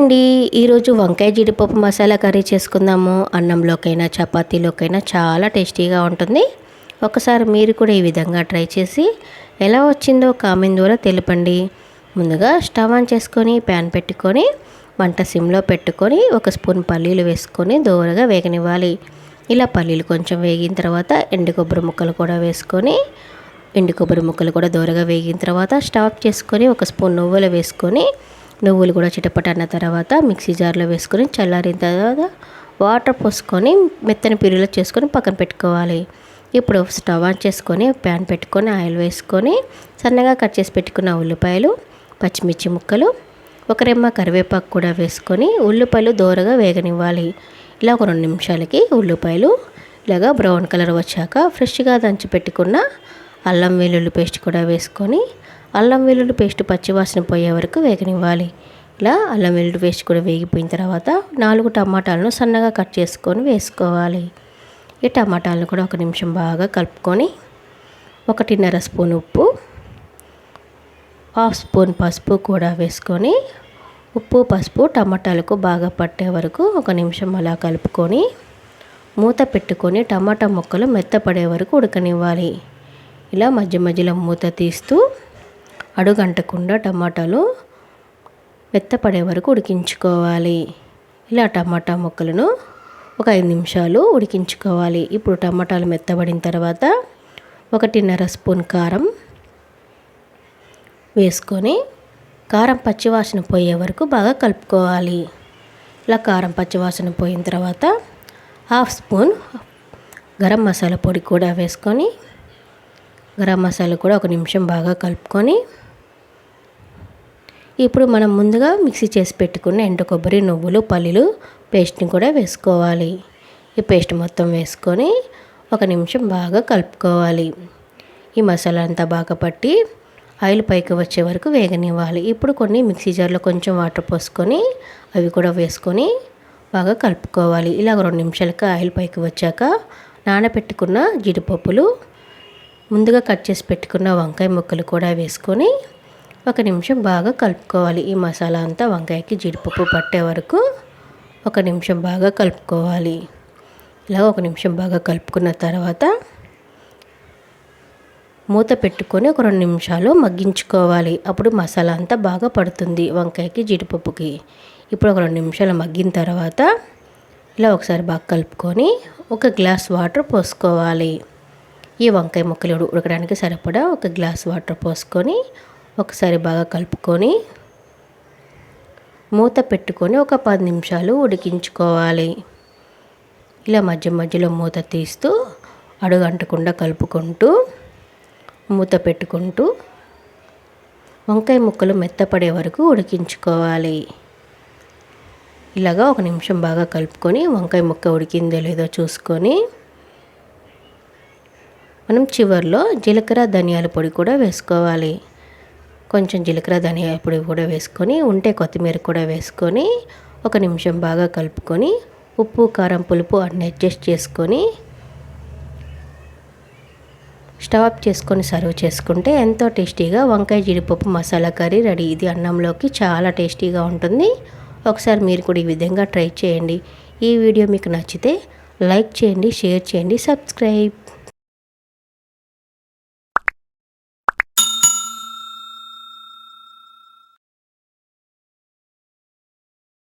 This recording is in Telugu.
అండి ఈరోజు వంకాయ జీడిపప్పు మసాలా కర్రీ చేసుకుందాము. అన్నంలోకైనా చపాతీలోకైనా చాలా టేస్టీగా ఉంటుంది. ఒకసారి మీరు కూడా ఈ విధంగా ట్రై చేసి ఎలా వచ్చిందో కామెంట్ ద్వారా తెలుపండి. ముందుగా స్టవ్ ఆన్ చేసుకొని ప్యాన్ పెట్టుకొని వంట సిమ్లో పెట్టుకొని ఒక స్పూన్ పల్లీలు వేసుకొని దోరగా వేగనివ్వాలి. ఇలా పల్లీలు కొంచెం వేగిన తర్వాత ఎండు కొబ్బరి ముక్కలు కూడా వేసుకొని ఎండు కొబ్బరి ముక్కలు కూడా దోరగా వేగిన తర్వాత స్టవ్ చేసుకొని ఒక స్పూన్ నువ్వులు వేసుకొని నువ్వులు కూడా చిటపట అన్న తర్వాత మిక్సీ జార్లో వేసుకొని చల్లారిన తర్వాత వాటర్ పోసుకొని మెత్తని పిరిలో చేసుకొని పక్కన పెట్టుకోవాలి. ఇప్పుడు స్టవ్ ఆన్ చేసుకొని ప్యాన్ పెట్టుకొని ఆయిల్ వేసుకొని సన్నగా కట్ చేసి పెట్టుకున్న ఉల్లిపాయలు పచ్చిమిర్చి ముక్కలు ఒక రెమ్మ కరివేపాకు కూడా వేసుకొని ఉల్లిపాయలు దోరగా వేగనివ్వాలి. ఇలా ఒక రెండు నిమిషాలకి ఉల్లిపాయలు ఇలాగా బ్రౌన్ కలర్ వచ్చాక ఫ్రెష్గా దంచి పెట్టుకున్న అల్లం వెల్లుల్లి పేస్ట్ కూడా వేసుకొని అల్లం వెల్లుల్లి పేస్ట్ పచ్చివాసన పోయే వరకు వేగనివ్వాలి. ఇలా అల్లం వెల్లుల్లి పేస్ట్ కూడా వేగిపోయిన తర్వాత నాలుగు టమాటాలను సన్నగా కట్ చేసుకొని వేసుకోవాలి. ఈ టమాటాలను కూడా ఒక నిమిషం బాగా కలుపుకొని ఒకటిన్నర స్పూన్ ఉప్పు హాఫ్ స్పూన్ పసుపు కూడా వేసుకొని ఉప్పు పసుపు టమాటాలకు బాగా పట్టే వరకు ఒక నిమిషం అలా కలుపుకొని మూత పెట్టుకొని టమాటా ముక్కలు మెత్తపడే వరకు ఉడకనివ్వాలి. ఇలా మధ్య మధ్యలో మూత తీస్తూ అడుగంటకుండా టమాటాలు మెత్తపడే వరకు ఉడికించుకోవాలి. ఇలా టమాటా ముక్కలను ఒక ఐదు నిమిషాలు ఉడికించుకోవాలి. ఇప్పుడు టమాటాలు మెత్తబడిన తర్వాత ఒకటిన్నర స్పూన్ కారం వేసుకొని కారం పచ్చివాసన పోయే వరకు బాగా కలుపుకోవాలి. ఇలా కారం పచ్చివాసన పోయిన తర్వాత హాఫ్ స్పూన్ గరం మసాలా పొడి కూడా వేసుకొని గరం మసాలా కూడా ఒక నిమిషం బాగా కలుపుకొని ఇప్పుడు మనం ముందుగా మిక్సీ చేసి పెట్టుకున్న ఎండు కొబ్బరి నువ్వులు పల్లీలు పేస్ట్ని కూడా వేసుకోవాలి. ఈ పేస్ట్ మొత్తం వేసుకొని ఒక నిమిషం బాగా కలుపుకోవాలి. ఈ మసాలా అంతా బాగా పట్టి ఆయిల్ పైకి వచ్చే వరకు వేగనివ్వాలి. ఇప్పుడు కొన్ని మిక్సీ జార్లో కొంచెం వాటర్ పోసుకొని అవి కూడా వేసుకొని బాగా కలుపుకోవాలి. ఇలాగ రెండు నిమిషాలకి ఆయిల్ పైకి వచ్చాక నానబెట్టుకున్న జీడిపప్పులు ముందుగా కట్ చేసి పెట్టుకున్న వంకాయ ముక్కలు కూడా వేసుకొని ఒక నిమిషం బాగా కలుపుకోవాలి. ఈ మసాలా అంతా వంకాయకి జీడిపప్పు పట్టే వరకు ఒక నిమిషం బాగా కలుపుకోవాలి. ఇలా ఒక నిమిషం బాగా కలుపుకున్న తర్వాత మూత పెట్టుకొని ఒక రెండు నిమిషాలు మగ్గించుకోవాలి. అప్పుడు మసాలా అంతా బాగా పడుతుంది వంకాయకి జీడిపప్పుకి. ఇప్పుడు ఒక రెండు నిమిషాలు మగ్గిన తర్వాత ఇలా ఒకసారి బాగా కలుపుకొని ఒక గ్లాస్ వాటర్ పోసుకోవాలి. ఈ వంకాయ ముక్కలు ఉడకడానికి సరిపడా ఒక గ్లాస్ వాటర్ పోసుకొని ఒకసారి బాగా కలుపుకొని మూత పెట్టుకొని ఒక పది నిమిషాలు ఉడికించుకోవాలి. ఇలా మధ్య మధ్యలో మూత తీస్తూ అడుగంటకుండా కలుపుకుంటూ మూత పెట్టుకుంటూ వంకాయ ముక్కలు మెత్తపడే వరకు ఉడికించుకోవాలి. ఇలాగా ఒక నిమిషం బాగా కలుపుకొని వంకాయ ముక్క ఉడికిందో లేదో చూసుకొని మనం చివరిలో జీలకర్ర ధనియాల పొడి కూడా వేసుకోవాలి. కొంచెం జీలకర్ర ధనియాల పొడి కూడా వేసుకొని ఉంటే కొత్తిమీర కూడా వేసుకొని ఒక నిమిషం బాగా కలుపుకొని ఉప్పు కారం పులుపు అన్ని అడ్జస్ట్ చేసుకొని స్టవ్ ఆఫ్ చేసుకొని సర్వ్ చేసుకుంటే ఎంతో టేస్టీగా వంకాయ జీడిపప్పు మసాలా కర్రీ రెడీ. ఇది అన్నంలోకి చాలా టేస్టీగా ఉంటుంది. ఒకసారి మీరు కూడా ఈ విధంగా ట్రై చేయండి. ఈ వీడియో మీకు నచ్చితే లైక్ చేయండి షేర్ చేయండి సబ్స్క్రైబ్.